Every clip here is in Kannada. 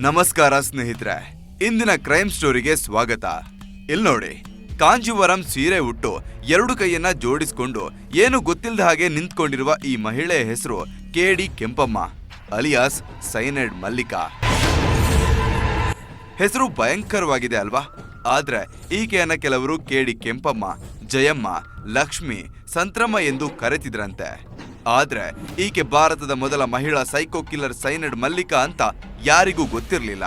ನಮಸ್ಕಾರ ಸ್ನೇಹಿತರೆ, ಇಂದಿನ ಕ್ರೈಮ್ ಸ್ಟೋರಿಗೆ ಸ್ವಾಗತ. ಇಲ್ಲಿ ನೋಡಿ, ಕಾಂಜೀವರಂ ಸೀರೆ ಉಟ್ಟು ಎರಡು ಕೈಯನ್ನ ಜೋಡಿಸಿಕೊಂಡು ಏನು ಗೊತ್ತಿಲ್ಲದ ಹಾಗೆ ನಿಂತ್ಕೊಂಡಿರುವ ಈ ಮಹಿಳೆಯ ಹೆಸರು KD Kempamma, alias cyanide Mallika. ಹೆಸರು ಭಯಂಕರವಾಗಿದೆ ಅಲ್ವಾ? ಆದ್ರೆ ಈಕೆಯನ್ನ ಕೆಲವರು ಕೇಡಿ ಕೆಂಪಮ್ಮ, ಜಯಮ್ಮ, ಲಕ್ಷ್ಮಿ, ಸಂತ್ರಮ್ಮ ಎಂದು ಕರೆತಿದ್ರಂತೆ. ಆದ್ರೆ ಈಕೆ ಭಾರತದ ಮೊದಲ ಮಹಿಳಾ ಸೈಕೋ ಕಿಲ್ಲರ್ ಸೈನಡ್ ಮಲ್ಲಿಕಾ ಅಂತ ಯಾರಿಗೂ ಗೊತ್ತಿರಲಿಲ್ಲ.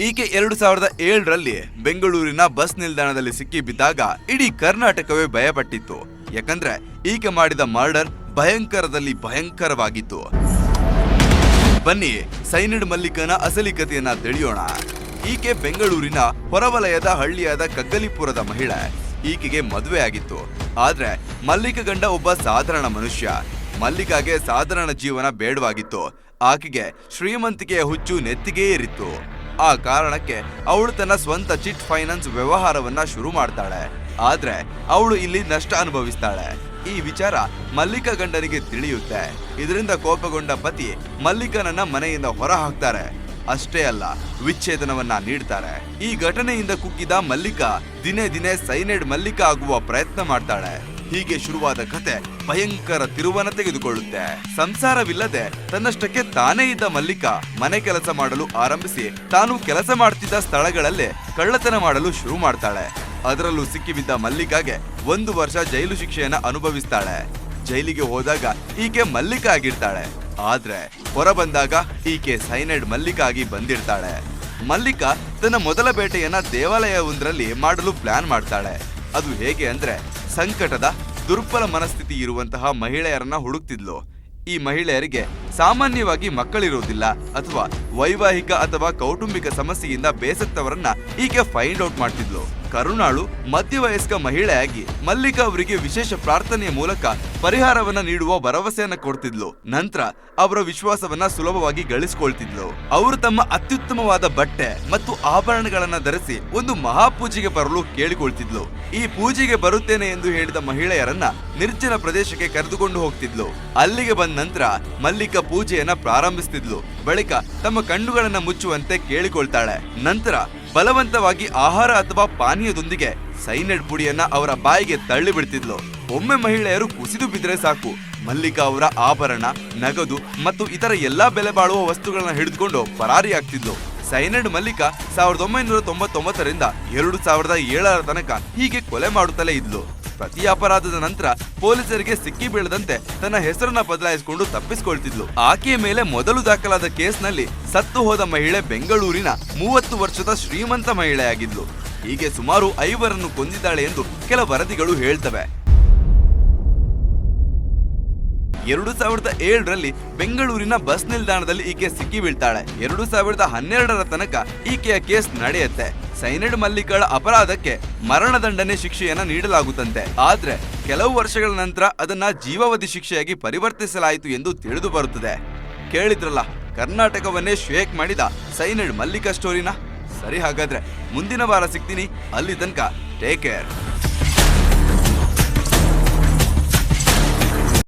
ಈಕೆ ಎರಡು ಸಾವಿರದ ಏಳರಲ್ಲಿ ಬೆಂಗಳೂರಿನ ಬಸ್ ನಿಲ್ದಾಣದಲ್ಲಿ ಸಿಕ್ಕಿಬಿದ್ದಾಗ ಇಡೀ ಕರ್ನಾಟಕವೇ ಭಯಪಟ್ಟಿತ್ತು. ಯಾಕಂದ್ರೆ ಈಕೆ ಮಾಡಿದ ಮರ್ಡರ್ ಭಯಂಕರದಲ್ಲಿ ಭಯಂಕರವಾಗಿತ್ತು. ಬನ್ನಿ, ಸೈನಡ್ ಮಲ್ಲಿಕನ ಅಸಲಿ ಕಥೆಯನ್ನ ತಿಳಿಯೋಣ. ಈಕೆ ಬೆಂಗಳೂರಿನ ಹೊರವಲಯದ ಹಳ್ಳಿಯಾದ ಕಗ್ಗಲಿಪುರದ ಮಹಿಳೆ. ಈಕೆಗೆ ಮದುವೆ ಆಗಿತ್ತು. ಆದ್ರೆ ಮಲ್ಲಿಕ ಗಂಡ ಒಬ್ಬ ಸಾಧಾರಣ ಮನುಷ್ಯ. ಮಲ್ಲಿಕಾಗೆ ಸಾಧಾರಣ ಜೀವನ ಬೇಡವಾಗಿತ್ತು. ಆಕೆಗೆ ಶ್ರೀಮಂತಿಕೆಯ ಹುಚ್ಚು ನೆತ್ತಿಗೆ ಇರಿತ್ತು. ಆ ಕಾರಣಕ್ಕೆ ಅವಳು ತನ್ನ ಸ್ವಂತ ಚಿಟ್ ಫೈನಾನ್ಸ್ ವ್ಯವಹಾರವನ್ನ ಶುರು ಮಾಡ್ತಾಳೆ. ಆದ್ರೆ ಅವಳು ಇಲ್ಲಿ ನಷ್ಟ ಅನುಭವಿಸ್ತಾಳೆ. ಈ ವಿಚಾರ ಮಲ್ಲಿಕ ಗಂಡನಿಗೆ ತಿಳಿಯುತ್ತೆ. ಇದರಿಂದ ಕೋಪಗೊಂಡ ಪತಿ ಮಲ್ಲಿಕನನ್ನ ಮನೆಯಿಂದ ಹೊರ ಹಾಕ್ತಾರೆ ಅಷ್ಟೇ ಅಲ್ಲ, ವಿಚ್ಛೇದನವನ್ನ ನೀಡ್ತಾರೆ. ಈ ಘಟನೆಯಿಂದ ಕುಗ್ಗಿದ ಮಲ್ಲಿಕ ದಿನೇ ದಿನೇ ಸೈನೈಡ್ ಮಲ್ಲಿಕ ಆಗುವ ಪ್ರಯತ್ನ ಮಾಡ್ತಾಳೆ. ಹೀಗೆ ಶುರುವಾದ ಕತೆ ಭಯಂಕರ ತಿರುವನ ತೆಗೆದುಕೊಳ್ಳುತ್ತೆ. ಸಂಸಾರವಿಲ್ಲದೆ ತನ್ನಷ್ಟಕ್ಕೆ ತಾನೇ ಇದ್ದ ಮಲ್ಲಿಕ ಮನೆ ಕೆಲಸ ಮಾಡಲು ಆರಂಭಿಸಿ ತಾನು ಕೆಲಸ ಮಾಡ್ತಿದ್ದ ಸ್ಥಳಗಳಲ್ಲೇ ಕಳ್ಳತನ ಮಾಡಲು ಶುರು ಮಾಡ್ತಾಳೆ. ಅದರಲ್ಲೂ ಸಿಕ್ಕಿಬಿದ್ದ ಮಲ್ಲಿಕಾಗೆ ಒಂದು ವರ್ಷ ಜೈಲು ಶಿಕ್ಷೆಯನ್ನ ಅನುಭವಿಸ್ತಾಳೆ. ಜೈಲಿಗೆ ಹೋದಾಗ ಈಕೆ ಮಲ್ಲಿಕ ಆಗಿರ್ತಾಳೆ. ಆದ್ರೆ ಹೊರ ಬಂದಾಗ ಈಕೆ ಸೈನೈಡ್ ಮಲ್ಲಿಕ ಆಗಿ ಬಂದಿರ್ತಾಳೆ. ಮಲ್ಲಿಕ ತನ್ನ ಮೊದಲ ಬೇಟೆಯನ್ನ ದೇವಾಲಯವೊಂದರಲ್ಲಿ ಮಾಡಲು ಪ್ಲಾನ್ ಮಾಡ್ತಾಳೆ. ಅದು ಹೇಗೆ ಅಂದ್ರೆ ಸಂಕಟದ ದುರ್ಬಲ ಮನಸ್ಥಿತಿ ಇರುವಂತಹ ಮಹಿಳೆಯರನ್ನ ಹುಡುಕ್ತಿದ್ಲು. ಈ ಮಹಿಳೆಯರಿಗೆ ಸಾಮಾನ್ಯವಾಗಿ ಮಕ್ಕಳಿರುವುದಿಲ್ಲ ಅಥವಾ ವೈವಾಹಿಕ ಅಥವಾ ಕೌಟುಂಬಿಕ ಸಮಸ್ಯೆಯಿಂದ ಬೇಸತ್ತವರನ್ನ ಈಕೆ ಫೈಂಡ್ ಔಟ್ ಮಾಡ್ತಿದ್ಲು. ಕರುಣಾಳು ಮಧ್ಯವಯಸ್ಕ ಮಹಿಳೆಯಾಗಿ ಮಲ್ಲಿಕಾ ಅವರಿಗೆ ವಿಶೇಷ ಪ್ರಾರ್ಥನೆಯ ಮೂಲಕ ಪರಿಹಾರವನ್ನ ನೀಡುವ ಭರವಸೆಯನ್ನ ಕೊಡ್ತಿದ್ಲು. ನಂತರ ಅವರ ವಿಶ್ವಾಸವನ್ನ ಸುಲಭವಾಗಿ ಗಳಿಸಿಕೊಳ್ತಿದ್ಲು. ಅವರು ತಮ್ಮ ಅತ್ಯುತ್ತಮವಾದ ಬಟ್ಟೆ ಮತ್ತು ಆಭರಣಗಳನ್ನ ಧರಿಸಿ ಒಂದು ಮಹಾಪೂಜೆಗೆ ಬರಲು ಕೇಳಿಕೊಳ್ತಿದ್ಲು. ಈ ಪೂಜೆಗೆ ಬರುತ್ತೇನೆ ಎಂದು ಹೇಳಿದ ಮಹಿಳೆಯರನ್ನ ನಿರ್ಜನ ಪ್ರದೇಶಕ್ಕೆ ಕರೆದುಕೊಂಡು ಹೋಗ್ತಿದ್ಲು. ಅಲ್ಲಿಗೆ ಬಂದ ನಂತರ ಮಲ್ಲಿಕಾ ಪೂಜೆಯನ್ನ ಪ್ರಾರಂಭಿಸ್ತಿದ್ಲು. ಬಳಿಕ ತಮ್ಮ ಕಣ್ಣುಗಳನ್ನ ಮುಚ್ಚುವಂತೆ ಕೇಳಿಕೊಳ್ತಾಳೆ. ನಂತರ ಬಲವಂತವಾಗಿ ಆಹಾರ ಅಥವಾ ಪಾನೀಯದೊಂದಿಗೆ ಸೈನೈಡ್ ಪುಡಿಯನ್ನ ಅವರ ಬಾಯಿಗೆ ತಳ್ಳಿ ಬಿಡ್ತಿದ್ಲು ಒಮ್ಮೆ ಮಹಿಳೆಯರು ಕುಸಿದು ಬಿದ್ದರೆ ಸಾಕು. ಮಲ್ಲಿಕಾ ಅವರ ಆಭರಣ, ನಗದು ಮತ್ತು ಇತರ ಎಲ್ಲಾ ಬೆಲೆ ಬಾಳುವ ವಸ್ತುಗಳನ್ನ ಹಿಡಿದುಕೊಂಡು ಪರಾರಿಯಾಗ್ತಿದ್ಲು ಸೈನೈಡ್ ಮಲ್ಲಿಕಾ ಸಾವಿರದ ಒಂಬೈನೂರ ತೊಂಬತ್ತೊಂಬತ್ತರಿಂದ ಎರಡು ಸಾವಿರದ ಏಳರ ತನಕ ಹೀಗೆ ಕೊಲೆ ಮಾಡುತ್ತಲೇ ಇದ್ಲು. ಪ್ರತಿ ಅಪರಾಧದ ನಂತರ ಪೊಲೀಸರಿಗೆ ಸಿಕ್ಕಿ ಬೀಳದಂತೆ ತನ್ನ ಹೆಸರನ್ನ ಬದಲಾಯಿಸಿಕೊಂಡು ತಪ್ಪಿಸಿಕೊಳ್ತಿದ್ಲು. ಆಕೆಯ ಮೇಲೆ ಮೊದಲು ದಾಖಲಾದ ಕೇಸ್ನಲ್ಲಿ ಸತ್ತು ಹೋದ ಮಹಿಳೆ ಬೆಂಗಳೂರಿನ ಮೂವತ್ತು ವರ್ಷದ ಶ್ರೀಮಂತ ಮಹಿಳೆಯಾಗಿದ್ಲು. ಹೀಗೆ ಸುಮಾರು ಐವರನ್ನು ಕೊಂದಿದ್ದಾಳೆ ಎಂದು ಕೆಲ ವರದಿಗಳು ಹೇಳ್ತವೆ. ಎರಡು ಸಾವಿರದ ಏಳರಲ್ಲಿ ಬೆಂಗಳೂರಿನ ಬಸ್ ನಿಲ್ದಾಣದಲ್ಲಿ ಈಕೆ ಸಿಕ್ಕಿ ಬೀಳ್ತಾಳೆ. ಎರಡು ಸಾವಿರದ ಹನ್ನೆರಡರ ತನಕ ಈಕೆಯ ಕೇಸ್ ನಡೆಯುತ್ತೆ. ಸೈನೈಡ್ ಮಲ್ಲಿಕಳ ಅಪರಾಧಕ್ಕೆ ಮರಣದಂಡನೆ ಶಿಕ್ಷೆಯನ್ನ ನೀಡಲಾಗುತ್ತಂತೆ. ಆದ್ರೆ ಕೆಲವು ವರ್ಷಗಳ ನಂತರ ಅದನ್ನ ಜೀವಾವಧಿ ಶಿಕ್ಷೆಯಾಗಿ ಪರಿವರ್ತಿಸಲಾಯಿತು ಎಂದು ತಿಳಿದು ಬರುತ್ತದೆ. ಕೇಳಿದ್ರಲ್ಲ, ಕರ್ನಾಟಕವನ್ನೇ ಶೇಕ್ ಮಾಡಿದ ಸೈನೈಡ್ ಮಲ್ಲಿಕ ಸ್ಟೋರಿನ? ಸರಿ ಹಾಗಾದ್ರೆ ಮುಂದಿನ ವಾರ ಸಿಗ್ತೀನಿ. ಅಲ್ಲಿ ತನಕ ಟೇಕ್ ಕೇರ್